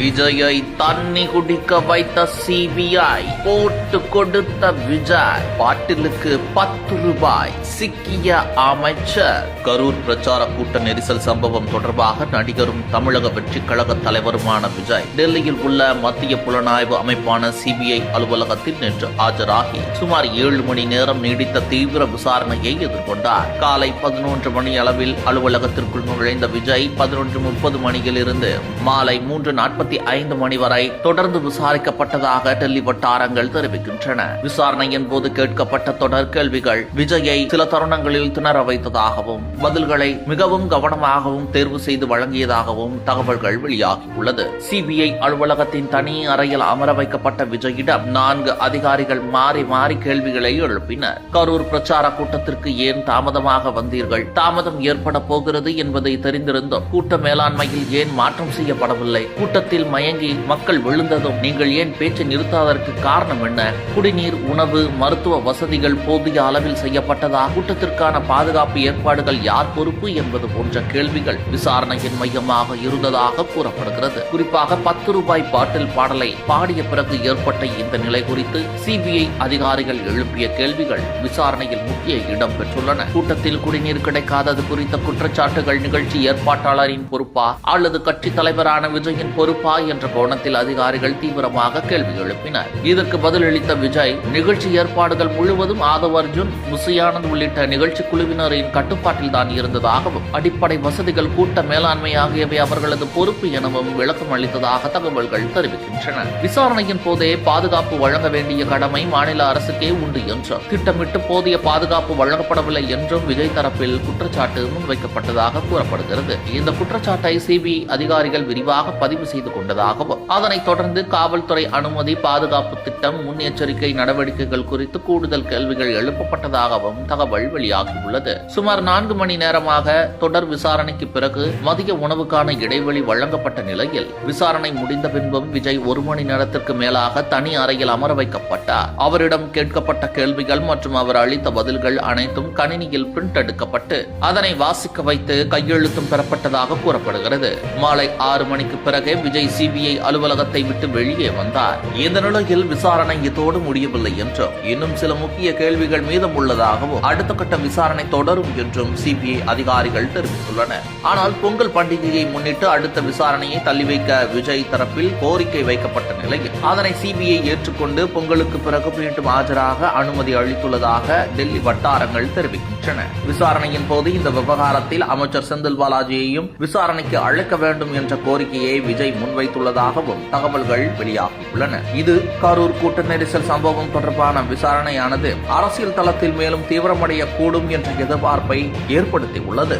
விஜயை தண்ணி குடிக்க வைத்த சிபிஐ போட்டு கொடுத்த விஜய். பாட்டிலுக்கு பத்து ரூபாய் சிக்கிய அமைச்சர். கரூர் பிரச்சார கூட்ட நெரிசல் சம்பவம் தொடர்பாக நடிகரும் தமிழக வெற்றி கழக தலைவருமான விஜய் டெல்லியில் உள்ள மத்திய புலனாய்வு அமைப்பான சிபிஐ அலுவலகத்தில் நேற்று ஆஜராகி சுமார் ஏழு மணி நேரம் நீடித்த தீவிர விசாரணையை எதிர்கொண்டார். காலை பதினொன்று மணி அளவில் அலுவலகத்திற்குள் நுழைந்த விஜய் பதினொன்று முப்பது மணியிலிருந்து மாலை மூன்று நாற்பத்தி ஐந்து மணி வரை தொடர்ந்து விசாரிக்கப்பட்டதாக டெல்லி வட்டாரங்கள் தெரிவிக்கின்றன. விசாரணையின் போது கேட்கப்பட்ட தொடர் கேள்விகள் விஜயை சில தருணங்களில் திணற வைத்ததாகவும் பதில்களை மிகவும் கவனமாகவும் தேர்வு செய்து வழங்கியதாகவும் தகவல்கள் வெளியாகியுள்ளது. சிபிஐ அலுவலகத்தின் தனி அறையில் அமர வைக்கப்பட்ட விஜயிடம் நான்கு அதிகாரிகள் மாறி மாறி கேள்விகளை எழுப்பினர். கரூர் பிரச்சார கூட்டத்திற்கு ஏன் தாமதமாக வந்தீர்கள்? தாமதம் ஏற்பட போகிறது என்பதை தெரிந்திருந்தும் கூட்ட மேலாண்மையில் ஏன் மாற்றம் செய்யப்படவில்லை? கூட்டத்தில் மயங்கி மக்கள் விழுந்ததும் நீங்கள் ஏன் பேச்சை நிறுத்தாததற்கு காரணம் என்ன? குடிநீர் உணவு மருத்துவ வசதிகள் போதிய அளவில் செய்யப்பட்டதா? கூட்டத்திற்கான பாதுகாப்பு ஏற்பாடுகள் யார் பொறுப்பு என்பது போன்ற கேள்விகள் விசாரணையின் மையமாக இருந்ததாக கூறப்படுகிறது. குறிப்பாக பத்து ரூபாய் பாட்டில் பாடலை பாடிய பிறகு ஏற்பட்ட இந்த நிலை குறித்து சிபிஐ அதிகாரிகள் எழுப்பிய கேள்விகள் விசாரணையில் முக்கிய இடம் பெற்றுள்ளன. கூட்டத்தில் குடிநீர் கிடைக்காதது குறித்த குற்றச்சாட்டுகள் நிகழ்ச்சி ஏற்பாட்டாளரின் பொறுப்பா? அல்லது கட்சி தலைவரான விஜயின் பொறுப்பா? என்ற கோணத்தில் அதிகாரிகள் தீவிரமாக கேள்வி எழுப்பினர். இதற்கு பதிலளித்த விஜய் நிகழ்ச்சி ஏற்பாடுகள் முழுவதும் ஆதவ் அர்ஜுன் முசியானந்த் உள்ளிட்ட நிகழ்ச்சி குழுவினரின் கட்டுப்பாட்டில் தான் இருந்ததாகவும் அடிப்படை வசதிகள் கூட்ட மேலாண்மை ஆகியவை அவர்களது பொறுப்பு எனவும் விளக்கம் அளித்ததாக தகவல்கள் தெரிவிக்கின்றன. விசாரணையின் போதே பாதுகாப்பு வழங்க வேண்டிய கடமை மாநில அரசுக்கே உண்டு என்றும் திட்டமிட்டு போதிய பாதுகாப்பு வழங்கப்படவில்லை என்றும் விஜய் தரப்பில் குற்றச்சாட்டு முன்வைக்கப்பட்டதாக கூறப்படுகிறது. இந்த குற்றச்சாட்டை சிபிஐ அதிகாரிகள் விரிவாக பதிவு செய்து கொண்டதாகவும் அதனைத் தொடர்ந்து காவல்துறை அனுமதி பாதுகாப்பு திட்டம் முன்னெச்சரிக்கை நடவடிக்கைகள் குறித்து கூடுதல் கேள்விகள் எழுப்பப்பட்டதாகவும் தகவல் வெளியாகியுள்ளது. சுமார் நான்கு மணி நேரமாக தொடர் விசாரணைக்கு பிறகு மதிய உணவுக்கான இடைவெளி வழங்கப்பட்ட நிலையில் விசாரணை முடிந்த பின்பும் விஜய் ஒரு மணி நேரத்திற்கு மேலாக தனி அறையில் அமர வைக்கப்பட்டார். அவரிடம் கேட்கப்பட்ட கேள்விகள் மற்றும் அவர் அளித்த பதில்கள் அனைத்தும் கணினியில் பிரிண்ட் எடுக்கப்பட்டு அதனை வாசிக்க வைத்து கையெழுத்தும் பெறப்பட்டதாக கூறப்படுகிறது. மாலை ஆறு மணிக்கு பிறகே விஜய் சிபிஐ அலுவலகத்தை விட்டு வெளியே வந்தார். இந்த நிலையில் விசாரணை இதோடு முடியவில்லை என்றும் இன்னும் சில முக்கிய கேள்விகள் மீதம் உள்ளதாகவும் அடுத்த கட்ட விசாரணை தொடரும் என்றும் சிபிஐ அதிகாரிகள் தெரிவித்துள்ளனர். ஆனால் பொங்கல் பண்டிகையை முன்னிட்டு அடுத்த விசாரணையை தள்ளி வைக்க விஜய் தரப்பில் கோரிக்கை வைக்கப்பட்ட நிலையில் அதனை சிபிஐ ஏற்றுக்கொண்டு பொங்கலுக்கு பிறகு மீண்டும் ஆஜராக அனுமதி அளித்துள்ளதாக டெல்லி வட்டாரங்கள் தெரிவிக்கின்றன. விசாரணையின் போது இந்த விவகாரத்தில் அமைச்சர் செந்தில் பாலாஜியையும் விசாரணைக்கு அழைக்க வேண்டும் என்ற கோரிக்கையை விஜய் முன்வைத்துள்ளதாகவும் தகவல்கள் வெளியாகியுள்ளன. இது கரூர் கூட்ட நெரிசல் சம்பவம் தொடர்பான விசாரணையானது அரசியல் தளத்தில் மேலும் தீவிரமடைய கூடும் என்ற எதிர்பார்ப்பை ஏற்படுத்தியுள்ளது.